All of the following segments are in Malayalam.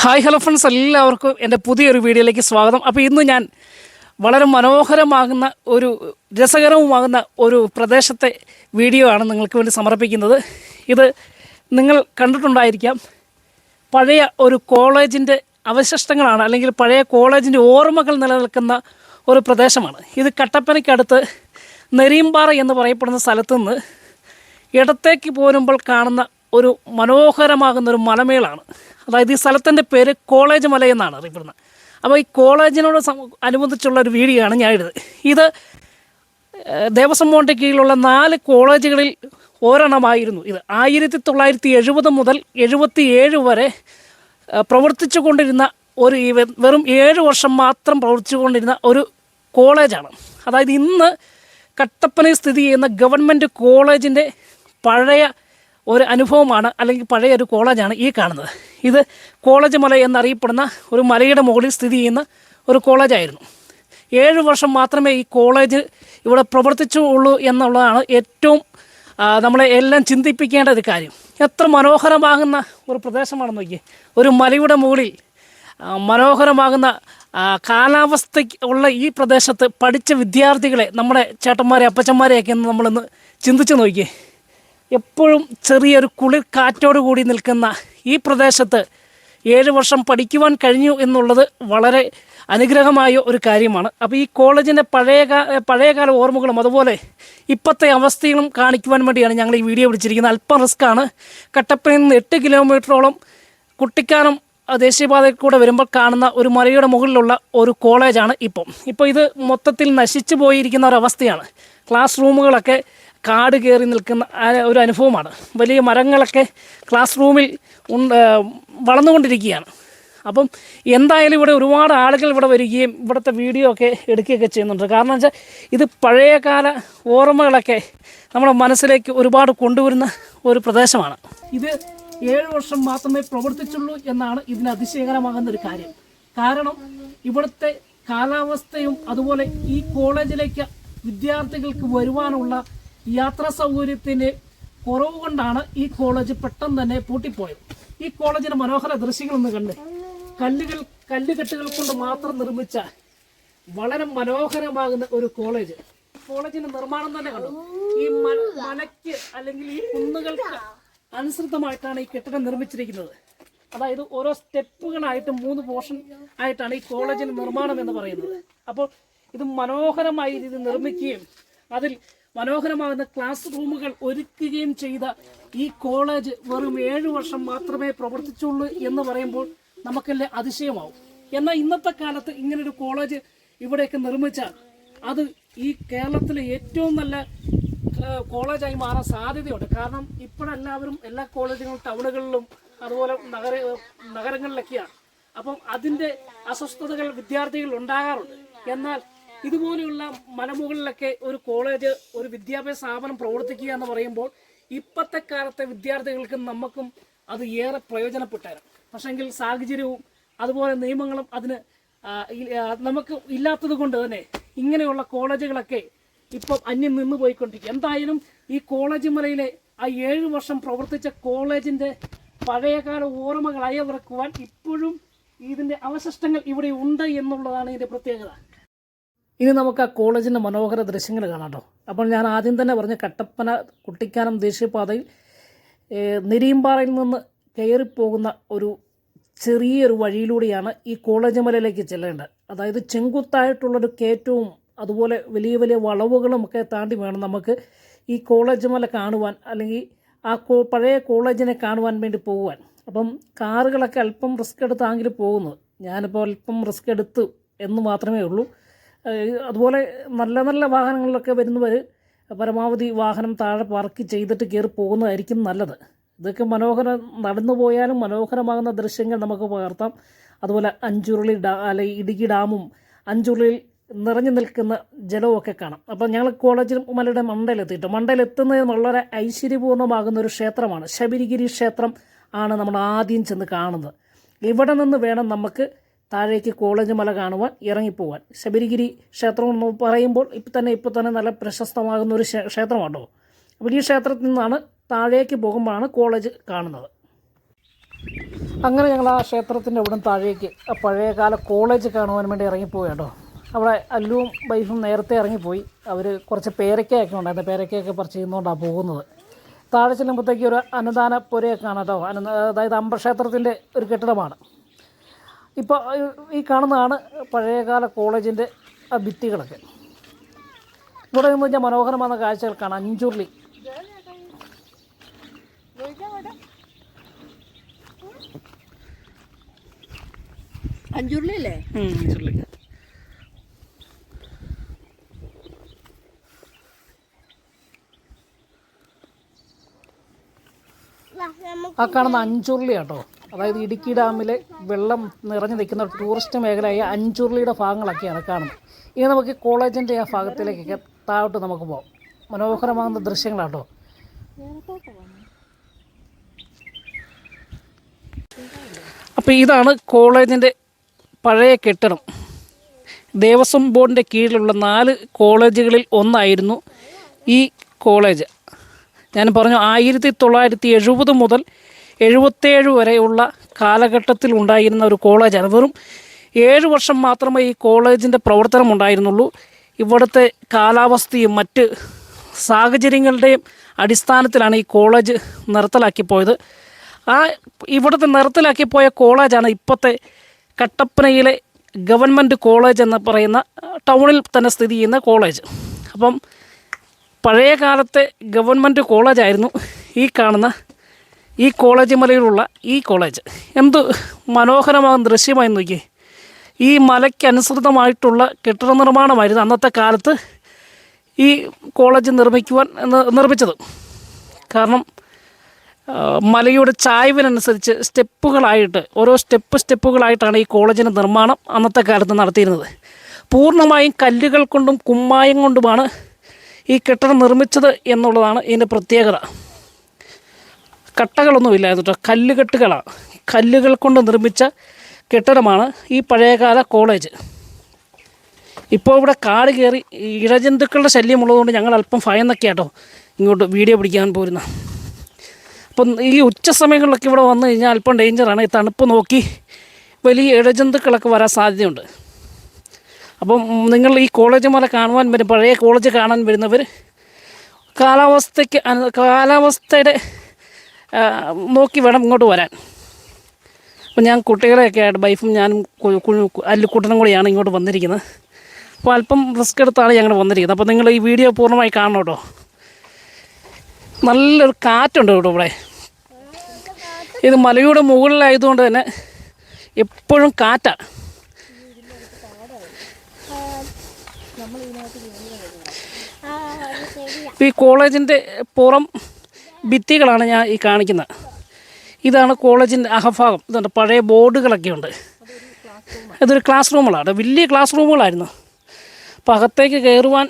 ഹായ് ഹലോ ഫ്രണ്ട്സ് എല്ലാവർക്കും എന്റെ പുതിയൊരു വീഡിയോയിലേക്ക് സ്വാഗതം. അപ്പോൾ ഇന്ന് ഞാൻ വളരെ മനോഹരമാകുന്ന ഒരു രസകരവുമാകുന്ന ഒരു പ്രദേശത്തെ വീഡിയോ ആണ് നിങ്ങൾക്ക് വേണ്ടി സമർപ്പിക്കുന്നത്. ഇത് നിങ്ങൾ കണ്ടിട്ടുണ്ടായിരിക്കാം. പഴയ ഒരു കോളേജിന്റെ അവശിഷ്ടങ്ങളാണ് അല്ലെങ്കിൽ പഴയ കോളേജിന്റെ ഓർമ്മകൾ നിലനിൽക്കുന്ന ഒരു പ്രദേശമാണ്. ഇത് കട്ടപ്പനയ്ക്കടുത്ത് നെരിയമ്പാറ എന്ന് പറയപ്പെടുന്ന സ്ഥലത്ത് നിന്ന് ഇടത്തേക്ക് പോരുമ്പോൾ കാണുന്ന ഒരു മനോഹരമാകുന്ന ഒരു മലമേളാണ്. അതായത് ഈ സ്ഥലത്തിന്റെ പേര് കോളേജ് മല എന്നാണ് അറിയപ്പെടുന്നത്. അപ്പോൾ ഈ കോളേജിനോട് അനുബന്ധിച്ചുള്ള ഒരു വീഡിയോ ആണ് ഞാൻ എഴുതുന്നത് ഇത് ദേവസ്വം ബോർഡിന്റെ കീഴിലുള്ള നാല് കോളേജുകളിൽ ഒരെണ്ണമായിരുന്നു ഇത്. ആയിരത്തി തൊള്ളായിരത്തി എഴുപത് മുതൽ എഴുപത്തി ഏഴ് വരെ പ്രവർത്തിച്ചു കൊണ്ടിരുന്ന ഒരു വെറും ഏഴ് വർഷം മാത്രം പ്രവർത്തിച്ചു കൊണ്ടിരുന്ന ഒരു കോളേജാണ്. അതായത് ഇന്ന് കട്ടപ്പനയിൽ സ്ഥിതി ചെയ്യുന്ന ഗവൺമെന്റ് കോളേജിന്റെ പഴയ ഒരു അനുഭവമാണ് അല്ലെങ്കിൽ പഴയ ഒരു കോളേജാണ് ഈ കാണുന്നത്. ഇത് കോളേജ് മല എന്നറിയപ്പെടുന്ന ഒരു മലയുടെ മുകളിൽ സ്ഥിതി ചെയ്യുന്ന ഒരു കോളേജായിരുന്നു. ഏഴ് വർഷം മാത്രമേ ഈ കോളേജ് ഇവിടെ പ്രവർത്തിച്ചുള്ളൂ എന്നുള്ളതാണ് ഏറ്റവും നമ്മളെ എല്ലാം ചിന്തിപ്പിക്കേണ്ട ഒരു കാര്യം. എത്ര മനോഹരമാകുന്ന ഒരു പ്രദേശമാണ് നോക്കിയേ. ഒരു മലയുടെ മുകളിൽ മനോഹരമാകുന്ന കാലാവസ്ഥ ഉള്ള ഈ പ്രദേശത്ത് പഠിച്ച വിദ്യാർത്ഥികളെ നമ്മുടെ ചേട്ടന്മാരെ അപ്പച്ചന്മാരെയൊക്കെ ഒന്ന് നമ്മളൊന്ന് ചിന്തിച്ച് നോക്കിയേ. എപ്പോഴും ചെറിയൊരു കുളിർ കാറ്റോട് കൂടി നിൽക്കുന്ന ഈ പ്രദേശത്ത് ഏഴ് വർഷം പഠിക്കുവാൻ കഴിഞ്ഞു എന്നുള്ളത് വളരെ അനുഗ്രഹമായ ഒരു കാര്യമാണ്. അപ്പോൾ ഈ കോളേജിന്റെ പഴയ പഴയകാല ഓർമ്മകളും അതുപോലെ ഇപ്പോഴത്തെ അവസ്ഥകളും കാണിക്കുവാൻ വേണ്ടിയാണ് ഞങ്ങൾ ഈ വീഡിയോ പിടിച്ചിരിക്കുന്നത് അല്പം റിസ്ക്കാണ് കട്ടപ്പനയിൽ നിന്ന് എട്ട് കിലോമീറ്ററോളം കുട്ടിക്കാനം ദേശീയപാതയിൽ കൂടെ വരുമ്പോൾ കാണുന്ന ഒരു മലയുടെ മുകളിലുള്ള ഒരു കോളേജാണ് ഇപ്പം. ഇപ്പോൾ ഇത് മൊത്തത്തിൽ നശിച്ചു പോയിരിക്കുന്ന ഒരവസ്ഥയാണ് ക്ലാസ് റൂമുകളൊക്കെ കാട് കയറി നിൽക്കുന്ന ഒരു അനുഭവമാണ്. വലിയ മരങ്ങളൊക്കെ ക്ലാസ് റൂമിൽ വളർന്നുകൊണ്ടിരിക്കുകയാണ്. അപ്പം എന്തായാലും ഇവിടെ ഒരുപാട് ആളുകൾ ഇവിടെ വരികയും ഇവിടുത്തെ വീഡിയോ ഒക്കെ എടുക്കുകയൊക്കെ ചെയ്യുന്നുണ്ട്. കാരണം വെച്ചാൽ ഇത് പഴയകാല ഓർമ്മകളൊക്കെ നമ്മുടെ മനസ്സിലേക്ക് ഒരുപാട് കൊണ്ടുവരുന്ന ഒരു പ്രദേശമാണ്. ഇത് ഏഴ് വർഷം മാത്രമേ പ്രവർത്തിച്ചുള്ളൂ എന്നാണ് ഇതിന് അതിശയകരമാകുന്ന ഒരു കാര്യം. കാരണം ഇവിടുത്തെ കാലാവസ്ഥയും അതുപോലെ ഈ കോളേജിലേക്ക് വിദ്യാർത്ഥികൾക്ക് വരുവാനുള്ള യാത്രാ സൗകര്യത്തിന് കുറവ് കൊണ്ടാണ് ഈ കോളേജ് പെട്ടെന്ന് തന്നെ പൂട്ടിപ്പോയത്. ഈ കോളേജിന്റെ മനോഹര ദൃശ്യങ്ങളൊന്ന് കണ്ട്. കല്ലുകൾ കല്ലുകെട്ടുകൾ കൊണ്ട് മാത്രം നിർമ്മിച്ച വളരെ മനോഹരമാകുന്ന ഒരു കോളേജ്. കോളേജിന്റെ നിർമ്മാണം തന്നെ കണ്ടു. ഈ മല- മലയ്ക്ക് അല്ലെങ്കിൽ ഈ കുന്നുകൾക്ക് അനുസൃതമായിട്ടാണ് ഈ കെട്ടിടം നിർമ്മിച്ചിരിക്കുന്നത്. അതായത് ഓരോ സ്റ്റെപ്പുകളായിട്ട് മൂന്ന് പോർഷൻ ആയിട്ടാണ് ഈ കോളേജിന്റെ നിർമ്മാണം എന്ന് പറയുന്നത്. അപ്പോൾ ഇത് മനോഹരമായി രീതിയിൽ നിർമ്മിക്കുകയും അതിൽ മനോഹരമാകുന്ന ക്ലാസ് റൂമുകൾ ഒരുക്കുകയും ചെയ്ത ഈ കോളേജ് വെറും ഏഴു വർഷം മാത്രമേ പ്രവർത്തിച്ചുള്ളൂ എന്ന് പറയുമ്പോൾ നമുക്കല്ലേ അതിശയമാവും. എന്നാൽ ഇന്നത്തെ കാലത്ത് ഇങ്ങനൊരു കോളേജ് ഇവിടെയൊക്കെ നിർമ്മിച്ചാൽ അത് ഈ കേരളത്തിലെ ഏറ്റവും നല്ല കോളേജായി മാറാൻ സാധ്യതയുണ്ട്. കാരണം ഇപ്പോഴെല്ലാവരും എല്ലാ കോളേജുകളും ടൗണുകളിലും അതുപോലെ നഗര നഗരങ്ങളിലൊക്കെയാണ്. അപ്പം അതിന്റെ അസ്വസ്ഥതകൾ വിദ്യാർത്ഥികൾ ഉണ്ടാകാറുണ്ട്. എന്നാൽ ഇതുപോലെയുള്ള മലമുകളിലൊക്കെ ഒരു കോളേജ് ഒരു വിദ്യാഭ്യാസ സ്ഥാപനം പ്രവർത്തിക്കുക എന്ന് പറയുമ്പോൾ ഇപ്പോഴത്തെ കാലത്തെ വിദ്യാർത്ഥികൾക്കും നമുക്കും അത് ഏറെ പ്രയോജനപ്പെട്ടായിരുന്നു പക്ഷെങ്കിൽ സാഹചര്യവും അതുപോലെ നിയമങ്ങളും അതിന് നമുക്ക് ഇല്ലാത്തത് കൊണ്ട് തന്നെ ഇങ്ങനെയുള്ള കോളേജുകളൊക്കെ ഇപ്പം അന്യം നിന്ന് പോയിക്കൊണ്ടിരിക്കും എന്തായാലും ഈ കോളേജ് മലയിലെ ആ ഏഴ് വർഷം പ്രവർത്തിച്ച കോളേജിന്റെ പഴയകാല ഓർമ്മകൾ അയവിറക്കുവാൻ ഇപ്പോഴും ഇതിന്റെ അവശിഷ്ടങ്ങൾ ഇവിടെ ഉണ്ട് എന്നുള്ളതാണ് ഇതിന്റെ പ്രത്യേകത. ഇനി നമുക്ക് ആ കോളേജിന്റെ മനോഹര ദൃശ്യങ്ങൾ കാണാം കേട്ടോ അപ്പോൾ ഞാൻ ആദ്യം തന്നെ പറഞ്ഞ കട്ടപ്പന കുട്ടിക്കാനം ദേശീയപാതയിൽ നിരീമ്പാറയിൽ നിന്ന് കയറിപ്പോകുന്ന ഒരു ചെറിയൊരു വഴിയിലൂടെയാണ് ഈ കോളേജ് മലയിലേക്ക് ചെല്ലേണ്ടത്. അതായത് ചെങ്കുത്തായിട്ടുള്ളൊരു കയറ്റവും അതുപോലെ വലിയ വലിയ വളവുകളും ഒക്കെ താണ്ടി വേണം നമുക്ക് ഈ കോളേജ് മല കാണുവാൻ അല്ലെങ്കിൽ ആ കോ പഴയ കോളേജിനെ കാണുവാൻ വേണ്ടി പോകുവാൻ. അപ്പം കാറുകളൊക്കെ അല്പം റിസ്ക് എടുത്താണെങ്കിൽ പോകുന്നത് ഞാനിപ്പോൾ അല്പം റിസ്ക് എടുത്തു എന്ന് മാത്രമേ ഉള്ളൂ. അതുപോലെ നല്ല നല്ല വാഹനങ്ങളിലൊക്കെ വരുന്നവർ പരമാവധി വാഹനം താഴെ പാർക്ക് ചെയ്തിട്ട് കയറി പോകുന്നതായിരിക്കും നല്ലത്. ഇതൊക്കെ മനോഹര നടന്നു പോയാലും മനോഹരമാകുന്ന ദൃശ്യങ്ങൾ നമുക്ക് പകർത്താം. അതുപോലെ അഞ്ചുരുളി ഡാ അല്ലെ ഇടുക്കി ഡാമും അഞ്ചുരുളിയിൽ നിറഞ്ഞു നിൽക്കുന്ന ജലമൊക്കെ കാണാം. അപ്പം ഞങ്ങൾ കോളേജിൽ മലയുടെ മണ്ടയിലെത്തിയിട്ട്. മണ്ടയിലെത്തുന്നത് വളരെ ഐശ്വര്യപൂർണമാകുന്ന ഒരു ക്ഷേത്രമാണ്. ശബരിഗിരി ക്ഷേത്രം ആണ് നമ്മൾ ആദ്യം ചെന്ന് കാണുന്നത്. ഇവിടെ നിന്ന് വേണം നമുക്ക് താഴേക്ക് കോളേജ് മല കാണുവാൻ ഇറങ്ങിപ്പോവാൻ. ശബരിഗിരി ക്ഷേത്രം എന്ന് പറയുമ്പോൾ ഇപ്പം തന്നെ ഇപ്പോൾ തന്നെ നല്ല പ്രശസ്തമാകുന്ന ഒരു ക്ഷേത്രമാണോ? അപ്പോൾ ഈ ക്ഷേത്രത്തിൽ നിന്നാണ് താഴേക്ക് പോകുമ്പോഴാണ് കോളേജ് കാണുന്നത്. അങ്ങനെ ഞങ്ങൾ ആ ക്ഷേത്രത്തിന്റെ അവിടെ താഴേക്ക് പഴയകാല കോളേജ് കാണുവാൻ വേണ്ടി ഇറങ്ങിപ്പോയാട്ടോ. അവിടെ അല്ലുവും വൈഫും നേരത്തെ ഇറങ്ങിപ്പോയി. അവർ കുറച്ച് പേരക്കയൊക്കെ ഉണ്ടായിരുന്നു. പേരക്കയൊക്കെ പറിച്ച് ചെയ്യുന്നതുകൊണ്ടാണ് പോകുന്നത്. താഴെ ചെല്ലുമ്പോഴത്തേക്ക് ഒരു അന്നദാന പുരയൊക്കെ കാണാം കേട്ടോ. അതായത് അമ്പക്ഷേത്രത്തിന്റെ ഒരു കെട്ടിടമാണ്. ഇപ്പോൾ ഈ കാണുന്നതാണ് പഴയകാല കോളേജിന്റെ ആ ഭിത്തികളൊക്കെ. ഇവിടെ നിന്ന് ഞാൻ മനോഹരമായ കാഴ്ചകൾ കാണാം. അഞ്ചുരുളി. അഞ്ചുരുളിയല്ലേ? അല്ലേ അഞ്ചുരുളി. ആ കാണുന്ന അഞ്ചുരുളി കേട്ടോ അതായത് ഇടുക്കി ഡാമിലെ വെള്ളം നിറഞ്ഞു നിൽക്കുന്ന ടൂറിസ്റ്റ് മേഖലയായ അഞ്ചുരുളിയുടെ ഭാഗങ്ങളൊക്കെയാണ് കാണുന്നത്. ഇനി നമുക്ക് കോളേജിന്റെ ആ ഭാഗത്തിലേക്കൊക്കെ താഴോട്ട് നമുക്ക് പോകാം മനോഹരമാകുന്ന ദൃശ്യങ്ങളാട്ടോ. അപ്പോൾ ഇതാണ് കോളേജിന്റെ പഴയ കെട്ടിടം. ദേവസ്വം ബോർഡിന്റെ കീഴിലുള്ള നാല് കോളേജുകളിൽ ഒന്നായിരുന്നു ഈ കോളേജ്. ഞാൻ പറഞ്ഞു ആയിരത്തി തൊള്ളായിരത്തി എഴുപത് മുതൽ എഴുപത്തേഴ് വരെയുള്ള കാലഘട്ടത്തിൽ ഉണ്ടായിരുന്ന ഒരു കോളേജാണ് വെറും ഏഴ് വർഷം മാത്രമേ ഈ കോളേജിന്റെ പ്രവർത്തനം ഉണ്ടായിരുന്നുള്ളൂ. ഇവിടുത്തെ കാലാവസ്ഥയും മറ്റ് സാഹചര്യങ്ങളുടെയും അടിസ്ഥാനത്തിലാണ് ഈ കോളേജ് നിർത്തലാക്കി പോയത്. ആ ഇവിടുത്തെ നിർത്തലാക്കി പോയ കോളേജാണ് ഇപ്പോഴത്തെ കട്ടപ്പനയിലെ ഗവൺമെന്റ് കോളേജ് എന്ന് പറയുന്ന ടൗണിൽ തന്നെ സ്ഥിതി ചെയ്യുന്ന കോളേജ്. അപ്പം പഴയ കാലത്തെ ഗവൺമെന്റ് കോളേജായിരുന്നു ഈ കാണുന്ന ഈ കോളേജ് മലയിലുള്ള ഈ കോളേജ് എന്ത് മനോഹരമാകുന്ന ദൃശ്യമായി നോക്കിയേ. ഈ മലയ്ക്കനുസൃതമായിട്ടുള്ള കെട്ടിട നിർമ്മാണമായിരുന്നു അന്നത്തെ കാലത്ത് ഈ കോളേജ് നിർമ്മിക്കുവാൻ നിർമ്മിച്ചത്. കാരണം മലയുടെ ചായ്വിനനുസരിച്ച് സ്റ്റെപ്പുകളായിട്ട് ഓരോ സ്റ്റെപ്പ് സ്റ്റെപ്പുകളായിട്ടാണ് ഈ കോളേജിന്റെ നിർമ്മാണം അന്നത്തെ കാലത്ത് നടത്തിയിരുന്നത്. പൂർണമായും കല്ലുകൾ കൊണ്ടും കുമ്മായം കൊണ്ടുമാണ് ഈ കെട്ടിടം നിർമ്മിച്ചത് എന്നുള്ളതാണ് ഇതിന്റെ പ്രത്യേകത. കട്ടകളൊന്നുമില്ലായിരുന്നു കേട്ടോ കല്ലുകെട്ടുകളാണ് കല്ലുകൾ കൊണ്ട് നിർമ്മിച്ച കെട്ടിടമാണ് ഈ പഴയകാല കോളേജ്. ഇപ്പോൾ ഇവിടെ കാട് കയറി ഇഴജന്തുക്കളുടെ ശല്യം ഉള്ളതുകൊണ്ട് ഞങ്ങൾ അല്പം ഭയന്നൊക്കെ കേട്ടോ ഇങ്ങോട്ട് വീഡിയോ പിടിക്കാൻ പോരുന്ന. അപ്പം ഈ ഉച്ച സമയങ്ങളിലൊക്കെ ഇവിടെ വന്നു കഴിഞ്ഞാൽ അല്പം ഡേഞ്ചറാണ് ഈ തണുപ്പ് നോക്കി വലിയ ഇഴജന്തുക്കളൊക്കെ വരാൻ സാധ്യതയുണ്ട്. അപ്പം നിങ്ങൾ ഈ കോളേജ് മല കാണുവാൻ വരും പഴയ കോളേജ് കാണാൻ വരുന്നവർ കാലാവസ്ഥയ്ക്ക് കാലാവസ്ഥയുടെ നോക്കി വേണം ഇങ്ങോട്ട് വരാൻ. അപ്പം ഞാൻ കുട്ടികളെയൊക്കെ ആയിട്ട് വൈഫും ഞാനും അല്ലുക്കൂട്ടനും കൂടിയാണ് ഇങ്ങോട്ട് വന്നിരിക്കുന്നത്. അപ്പോൾ അല്പം റിസ്ക് എടുത്താണ് ഞങ്ങൾ വന്നിരിക്കുന്നത്. അപ്പോൾ നിങ്ങൾ ഈ വീഡിയോ പൂർണമായി കാണണം കേട്ടോ. നല്ലൊരു കാറ്റുണ്ട് കേട്ടോ ഇവിടെ. ഇത് മലയുടെ മുകളിലായതുകൊണ്ട് തന്നെ എപ്പോഴും കാറ്റാണ് ഈ കോളേജിന്റെ പുറം ഭിത്തികളാണ് ഞാൻ ഈ കാണിക്കുന്നത്. ഇതാണ് കോളേജിന്റെ അഹഭാഗം ഇതുണ്ട് പഴയ ബോർഡുകളൊക്കെ ഉണ്ട്. ഇതൊരു ക്ലാസ് റൂമുകളാണ്. വലിയ ക്ലാസ് റൂമുകളായിരുന്നു. അപ്പം അകത്തേക്ക് കയറുവാൻ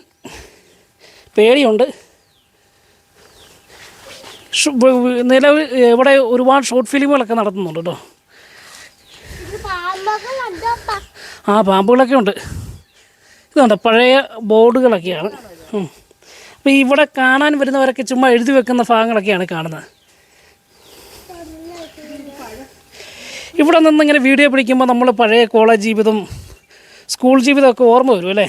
പേടിയുണ്ട്. നിലവിൽ ഇവിടെ ഒരുപാട് ഷോർട്ട് ഫിലിമുകളൊക്കെ നടത്തുന്നുണ്ട് കേട്ടോ. ആ പാമ്പുകളൊക്കെ ഉണ്ട്. ഇതുണ്ട് പഴയ ബോർഡുകളൊക്കെയാണ്. അപ്പോൾ ഇവിടെ കാണാൻ വരുന്നവരൊക്കെ ചുമ്മാ എഴുതി വെക്കുന്ന ഭാഗങ്ങളൊക്കെയാണ് കാണുന്നത്. ഇവിടെ നിന്ന് ഇങ്ങനെ വീഡിയോ പിടിക്കുമ്പോൾ നമ്മൾ പഴയ കോളേജ് ജീവിതം സ്കൂൾ ജീവിതമൊക്കെ ഓർമ്മ വരും അല്ലേ?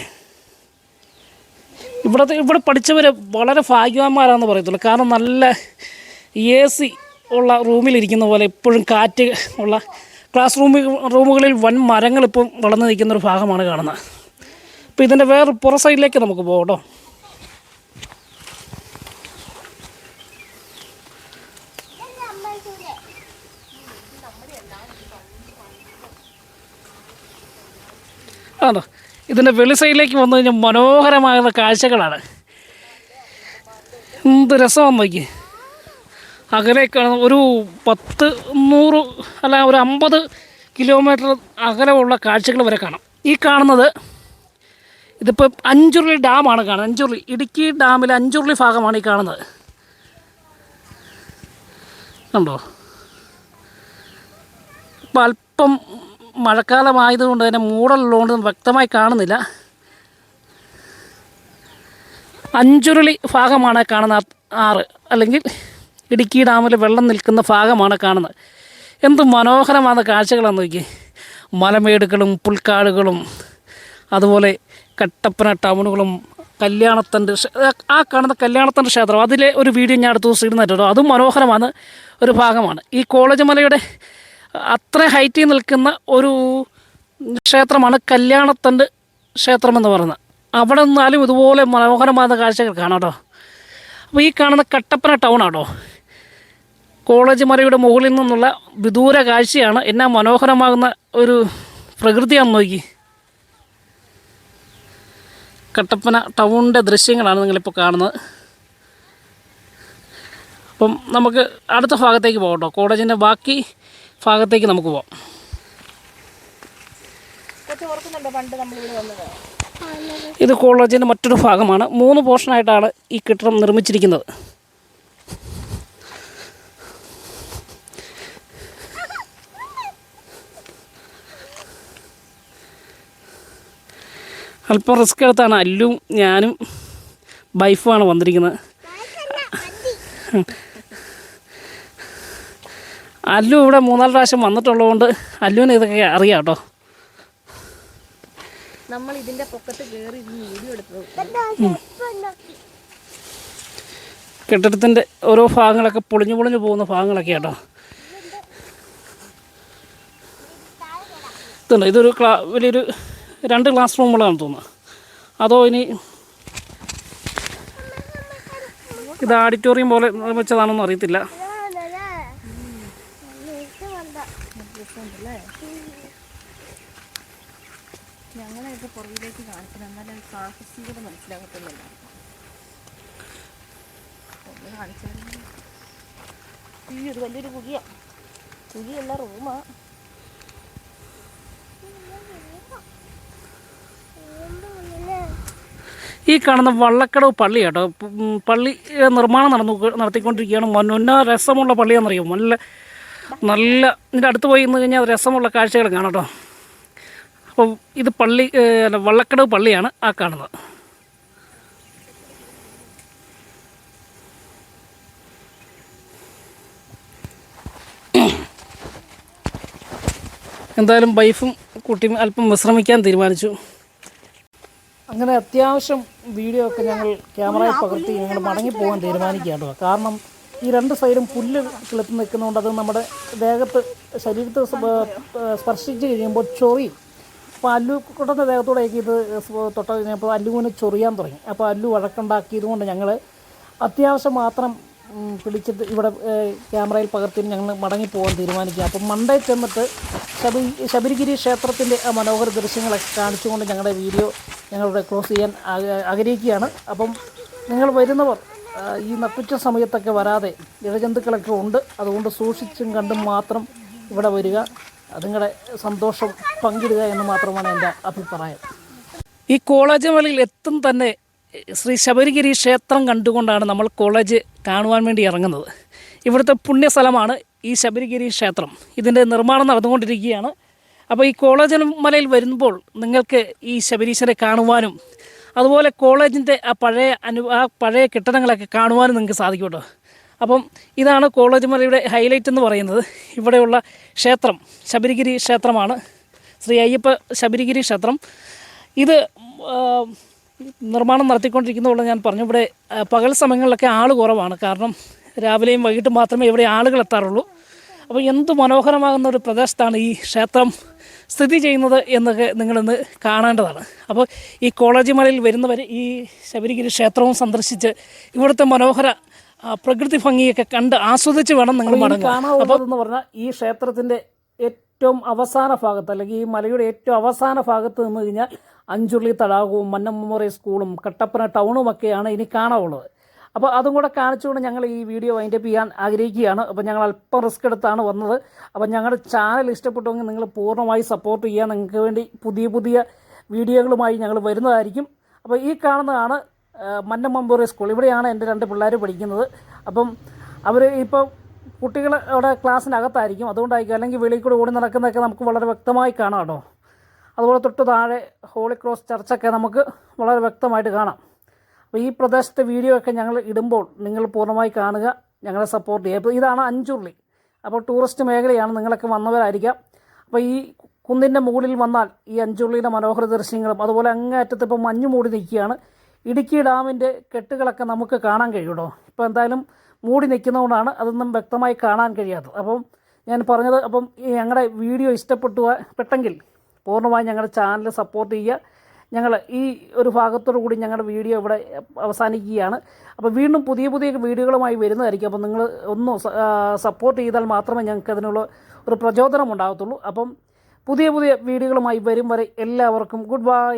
ഇവിടുത്തെ ഇവിടെ പഠിച്ചവർ വളരെ ഭാഗ്യവാന്മാരാണെന്ന് പറയത്തുള്ളൂ. കാരണം നല്ല എ സി ഉള്ള റൂമിലിരിക്കുന്ന പോലെ എപ്പോഴും കാറ്റ് ഉള്ള ക്ലാസ് റൂമിൽ റൂമുകളിൽ വൻ മരങ്ങൾ ഇപ്പം വളർന്നു നിൽക്കുന്നൊരു ഭാഗമാണ് കാണുന്നത്. അപ്പോൾ ഇതിന്റെ വേറെ പുറ സൈഡിലേക്ക് നമുക്ക് പോകാം ആണോ? ഇതിന്റെ വെളിസൈഡിലേക്ക് വന്നു കഴിഞ്ഞാൽ മനോഹരമായ കാഴ്ചകളാണ്. എന്ത് രസമാണ് നോക്കി അകലേക്കാണ് ഒരു പത്ത് നൂറ് അല്ല ഒരു അമ്പത് കിലോമീറ്റർ അകലമുള്ള കാഴ്ചകൾ വരെ കാണാം. ഈ കാണുന്നത് ഇതിപ്പോൾ അഞ്ചുരുളി ഡാമാണ് കാണുന്നത്. അഞ്ചുരുളി ഇടുക്കി ഡാമിലെ അഞ്ചുരുളി ഭാഗമാണ് ഈ കാണുന്നത്. കണ്ടോ? അപ്പം അല്പം മഴക്കാലമായതുകൊണ്ട് തന്നെ മൂടലുള്ളതുകൊണ്ട് വ്യക്തമായി കാണുന്നില്ല. അഞ്ചുരുളി ഭാഗമാണ് കാണുന്ന ആറ്. അല്ലെങ്കിൽ ഇടുക്കി ഡാമിൽ വെള്ളം നിൽക്കുന്ന ഭാഗമാണ് കാണുന്നത്. എന്ത് മനോഹരമാണ് കാഴ്ചകളാണെന്ന് നോക്കി മലമേടുകളും പുൽക്കാടുകളും അതുപോലെ കട്ടപ്പന ടൗണുകളും കല്യാണത്തണ്ട് ആ കാണുന്ന കല്യാണത്തണ്ട് ക്ഷേത്രം. അതിലെ ഒരു വീഡിയോ ഞാൻ അടുത്ത ദിവസം ഇടുന്നിട്ടോ അതും മനോഹരമാണ്. ഒരു ഭാഗമാണ്. ഈ കോളേജ് മലയുടെ അത്ര ഹൈറ്റിൽ നിൽക്കുന്ന ഒരു ക്ഷേത്രമാണ് കല്യാണത്തണ്ട് ക്ഷേത്രമെന്ന് പറയുന്നത്. അവിടെ നിന്നാലും ഇതുപോലെ മനോഹരമായ കാഴ്ചകൾ കാണാം കേട്ടോ. അപ്പോൾ ഈ കാണുന്ന കട്ടപ്പന ടൗൺ ആട്ടോ കോളേജ് മലയുടെ മുകളിൽ നിന്നുള്ള വിദൂര കാഴ്ചയാണ് എന്നാ മനോഹരമാകുന്ന ഒരു പ്രകൃതിയാണെന്ന് നോക്കി. കട്ടപ്പന ടൗണിന്റെ ദൃശ്യങ്ങളാണ് നിങ്ങളിപ്പോൾ കാണുന്നത്. അപ്പം നമുക്ക് അടുത്ത ഭാഗത്തേക്ക് പോകട്ടോ കേട്ടോ. കോളേജിന്റെ ബാക്കി ഭാഗത്തേക്ക് നമുക്ക് പോവാം. കൊച്ചു ഓർക്കുന്നുണ്ടോ പണ്ട് നമ്മളിവിടെ വന്നത്? ഇത് കോളേജിന്റെ മറ്റൊരു ഭാഗമാണ്. മൂന്ന് പോർഷനായിട്ടാണ് ഈ കെട്ടിടം നിർമ്മിച്ചിരിക്കുന്നത്. അല്പം റിസ്ക് എടുത്താണ് അല്ലും ഞാനും വൈഫുമാണ് വന്നിരിക്കുന്നത്. അല്ലു ഇവിടെ മൂന്നാൽ പ്രാവശ്യം വന്നിട്ടുള്ളതുകൊണ്ട് അല്ലുവിന് ഇതൊക്കെ അറിയാം കേട്ടോ. നമ്മൾ ഇതിന്റെ പൊക്കത്ത് കയറി ഇരുന്ന് വീഡിയോ കെട്ടിടത്തിന്റെ ഓരോ ഭാഗങ്ങളൊക്കെ പൊളിഞ്ഞു പൊളിഞ്ഞു പോകുന്ന ഭാഗങ്ങളൊക്കെ കേട്ടോ. ഇതുണ്ട്. ഇതൊരു ക്ലാ വലിയൊരു രണ്ട് ക്ലാസ് റൂമുകളാണെന്ന് തോന്നുന്നു. അതോ ഇനി ഇത് ഓഡിറ്റോറിയം പോലെ നിർമ്മിച്ചതാണെന്ന് അറിയത്തില്ല. ഞങ്ങളെയൊക്കെ പുറകിലേക്ക് കാണിക്കണം. എന്നാലും സാഹസികത മനസ്സിലാകത്തുന്നില്ല ഒന്ന് കാണിച്ചാൽ ഈ ഒരു വലിയൊരു കുഴിയാ. കുഴിയല്ല റൂമാ. ഈ കാണുന്ന വള്ളക്കടവ് പള്ളി കേട്ടോ. പള്ളി നിർമ്മാണം നടന്നു നടത്തിക്കൊണ്ടിരിക്കുകയാണ്. മനോന്ന രസമുള്ള പള്ളിയാണെന്നറിയാം? നല്ല നല്ല ഇതിന്റെ അടുത്ത് പോയി നിന്ന് കഴിഞ്ഞാൽ രസമുള്ള കാഴ്ചകൾ കാണാം കേട്ടോ. അപ്പോൾ ഇത് പള്ളി വള്ളക്കടവ് പള്ളിയാണ് ആ കാണുന്നത്. എന്തായാലും വൈഫും കുട്ടിയും അല്പം വിശ്രമിക്കാൻ തീരുമാനിച്ചു. അങ്ങനെ അത്യാവശ്യം വീഡിയോ ഒക്കെ ഞങ്ങൾ ക്യാമറയിൽ പകർത്തി ഞങ്ങൾ മടങ്ങിപ്പോകാൻ തീരുമാനിക്കുകയാണ് കേട്ടോ. കാരണം ഈ രണ്ട് സൈഡും പുല്ല് കിളത്ത് നിൽക്കുന്നതുകൊണ്ട് അത് നമ്മുടെ ദേഹത്ത് ശരീരത്തെ സ്പ- സ്പർശിച്ച് കഴിയുമ്പോൾ ചൊറി അപ്പോൾ അല്ലു കുട്ടന്റെ ദേഹത്തോടെയൊക്കെ ഇത് തൊട്ട് കഴിഞ്ഞപ്പോൾ അല്ലുവിന് ചൊറിയാൻ തുടങ്ങി. അപ്പോൾ അല്ലു വഴക്കുണ്ടാക്കിയത് കൊണ്ട് ഞങ്ങൾ അത്യാവശ്യം മാത്രം പിടിച്ചിട്ട് ഇവിടെ ക്യാമറയിൽ പകർത്തി ഞങ്ങൾ മടങ്ങിപ്പോകാൻ തീരുമാനിക്കുക. അപ്പം മണ്ടേ ചെന്നിട്ട് ശബരി ശബരിഗിരി ക്ഷേത്രത്തിന്റെ മനോഹര ദൃശ്യങ്ങളൊക്കെ കാണിച്ചുകൊണ്ട് ഞങ്ങളുടെ വീഡിയോ ഞങ്ങളുടെ ക്ലോസ് ചെയ്യാൻ ആഗ്ര- ആഗ്രഹിക്കുകയാണ്. അപ്പം നിങ്ങൾ വരുന്നവർ ഈ നട്ടുച്ച സമയത്തൊക്കെ വരാതെ ഇഴജന്തുക്കളൊക്കെ ഉണ്ട്. അതുകൊണ്ട് സൂക്ഷിച്ചും കണ്ടും മാത്രം ഇവിടെ വരിക. നിങ്ങളുടെ സന്തോഷം പങ്കിടുക എന്ന് മാത്രമാണ് എന്റെ അഭിപ്രായം. ഈ കോളേജ് മലയിൽ എത്തും തന്നെ ശ്രീ ശബരിഗിരി ക്ഷേത്രം കണ്ടുകൊണ്ടാണ് നമ്മൾ കോളേജ് കാണുവാൻ വേണ്ടി ഇറങ്ങുന്നത്. ഇവിടുത്തെ പുണ്യസ്ഥലമാണ് ഈ ശബരിഗിരി ക്ഷേത്രം. ഇതിന്റെ നിർമ്മാണം നടന്നുകൊണ്ടിരിക്കുകയാണ്. അപ്പോൾ ഈ കോളേജ് മലയിൽ വരുമ്പോൾ നിങ്ങൾക്ക് ഈ ശബരീശ്വരെ കാണുവാനും അതുപോലെ കോളേജിന്റെ ആ പഴയ അനു ആ പഴയ കെട്ടിടങ്ങളൊക്കെ കാണുവാനും നിങ്ങൾക്ക് സാധിക്കും കേട്ടോ അപ്പം ഇതാണ് കോളേജ് മലയുടെ ഹൈലൈറ്റ് എന്ന് പറയുന്നത്. ഇവിടെയുള്ള ക്ഷേത്രം ശബരിഗിരി ക്ഷേത്രമാണ്. ശ്രീ അയ്യപ്പ ശബരിഗിരി ക്ഷേത്രം. ഇത് നിർമ്മാണം നടത്തിക്കൊണ്ടിരിക്കുന്നതുകൊണ്ട് ഞാൻ പറഞ്ഞു ഇവിടെ പകൽ സമയങ്ങളിലൊക്കെ ആൾ കുറവാണ്. കാരണം രാവിലെയും വൈകിട്ടും മാത്രമേ ഇവിടെ ആളുകൾ എത്താറുള്ളൂ അപ്പോൾ എന്ത് മനോഹരമാകുന്ന ഒരു പ്രദേശത്താണ് ഈ ക്ഷേത്രം. സ്ഥിതി ചെയ്യുന്നത് എന്നൊക്കെ നിങ്ങളിന്ന് കാണേണ്ടതാണ്. അപ്പോൾ ഈ കോളേജ് മലയിൽ വരുന്നവർ ഈ ശബരിഗിരി ക്ഷേത്രവും സന്ദർശിച്ച് ഇവിടുത്തെ മനോഹര പ്രകൃതി ഭംഗിയൊക്കെ കണ്ട് ആസ്വദിച്ച് വേണം നിങ്ങൾ മടങ്ങാൻ. അപ്പോൾ എന്ന് പറഞ്ഞാൽ ഈ ക്ഷേത്രത്തിന്റെ ഏറ്റവും അവസാന ഭാഗത്ത് അല്ലെങ്കിൽ ഈ മലയുടെ ഏറ്റവും അവസാന ഭാഗത്ത് നിന്ന് കഴിഞ്ഞാൽ അഞ്ചുള്ളി തടാകവും മന്നം മെമ്മോറിയൽ സ്കൂളും കട്ടപ്പന ടൗണും ഒക്കെയാണ് ഇനി കാണാനുള്ളത് അപ്പോൾ അതും കൂടെ കാണിച്ചുകൊണ്ട് ഞങ്ങൾ ഈ വീഡിയോ വൈൻഡപ്പ് ചെയ്യാൻ ആഗ്രഹിക്കുകയാണ്. അപ്പോൾ ഞങ്ങൾ അല്പം റിസ്ക് എടുത്താണ് വന്നത്. അപ്പോൾ ഞങ്ങളുടെ ചാനൽ ഇഷ്ടപ്പെട്ടുവെങ്കിൽ നിങ്ങൾ പൂർണമായി സപ്പോർട്ട് ചെയ്യുക. നിങ്ങൾക്ക് വേണ്ടി പുതിയ പുതിയ വീഡിയോകളുമായി ഞങ്ങൾ വരുന്നതായിരിക്കും. അപ്പോൾ ഈ കാണുന്നതാണ് മന്നം സ്കൂൾ ഇവിടെയാണ് എന്റെ രണ്ട് പിള്ളേർ പഠിക്കുന്നത്. അപ്പം അവർ ഇപ്പോൾ കുട്ടികൾ അവിടെ ക്ലാസ്സിനകത്തായിരിക്കും. അതുകൊണ്ടായിരിക്കും അല്ലെങ്കിൽ വെളിയിൽ കൂടെ ഓടി നടക്കുന്നതൊക്കെ നമുക്ക് വളരെ വ്യക്തമായി കാണാം കേട്ടോ. അതുപോലെ തൊട്ട് താഴെ ഹോളി ക്രോസ് ചർച്ചൊക്കെ നമുക്ക് വളരെ വ്യക്തമായിട്ട് കാണാം. അപ്പോൾ ഈ പ്രദേശത്തെ വീഡിയോ ഒക്കെ ഞങ്ങൾ ഇടുമ്പോൾ നിങ്ങൾ പൂർണമായി കാണുക ഞങ്ങളെ സപ്പോർട്ട് ചെയ്യുക. അപ്പോൾ ഇതാണ് അഞ്ചുള്ളി അപ്പോൾ ടൂറിസ്റ്റ് മേഖലയാണ് നിങ്ങളൊക്കെ വന്നവരായിരിക്കാം. അപ്പോൾ ഈ കുന്നിന്റെ മുകളിൽ വന്നാൽ ഈ അഞ്ചുള്ളിയുടെ മനോഹര ദൃശ്യങ്ങളും അതുപോലെ അങ്ങേയറ്റത്ത് ഇപ്പോൾ മഞ്ഞ് മൂടി നിൽക്കുകയാണ്. ഇടുക്കി ഡാമിന്റെ കെട്ടുകളൊക്കെ നമുക്ക് കാണാൻ കഴിയുമോ? ഇപ്പോൾ എന്തായാലും മൂടി നിൽക്കുന്നതുകൊണ്ടാണ് അതൊന്നും വ്യക്തമായി കാണാൻ കഴിയാത്തത്. അപ്പം ഞാൻ പറഞ്ഞത് അപ്പം ഞങ്ങളുടെ വീഡിയോ ഇഷ്ടപ്പെട്ടു പെട്ടെങ്കിൽ പൂർണമായും ഞങ്ങളുടെ ചാനൽ സപ്പോർട്ട് ചെയ്യുക. ഞങ്ങൾ ഈ ഒരു ഭാഗത്തോടു കൂടി ഞങ്ങളുടെ വീഡിയോ ഇവിടെ അവസാനിക്കുകയാണ്. അപ്പോൾ വീണ്ടും പുതിയ പുതിയ വീഡിയോകളുമായി വരുന്നതായിരിക്കും. അപ്പോൾ നിങ്ങൾ ഒന്ന് സപ്പോർട്ട് ചെയ്താൽ മാത്രമേ ഞങ്ങൾക്ക് അതിനുള്ള ഒരു പ്രചോദനം ഉണ്ടാകത്തുള്ളൂ. അപ്പം പുതിയ പുതിയ വീഡിയോകളുമായി വരും വരെ എല്ലാവർക്കും ഗുഡ് ബൈ.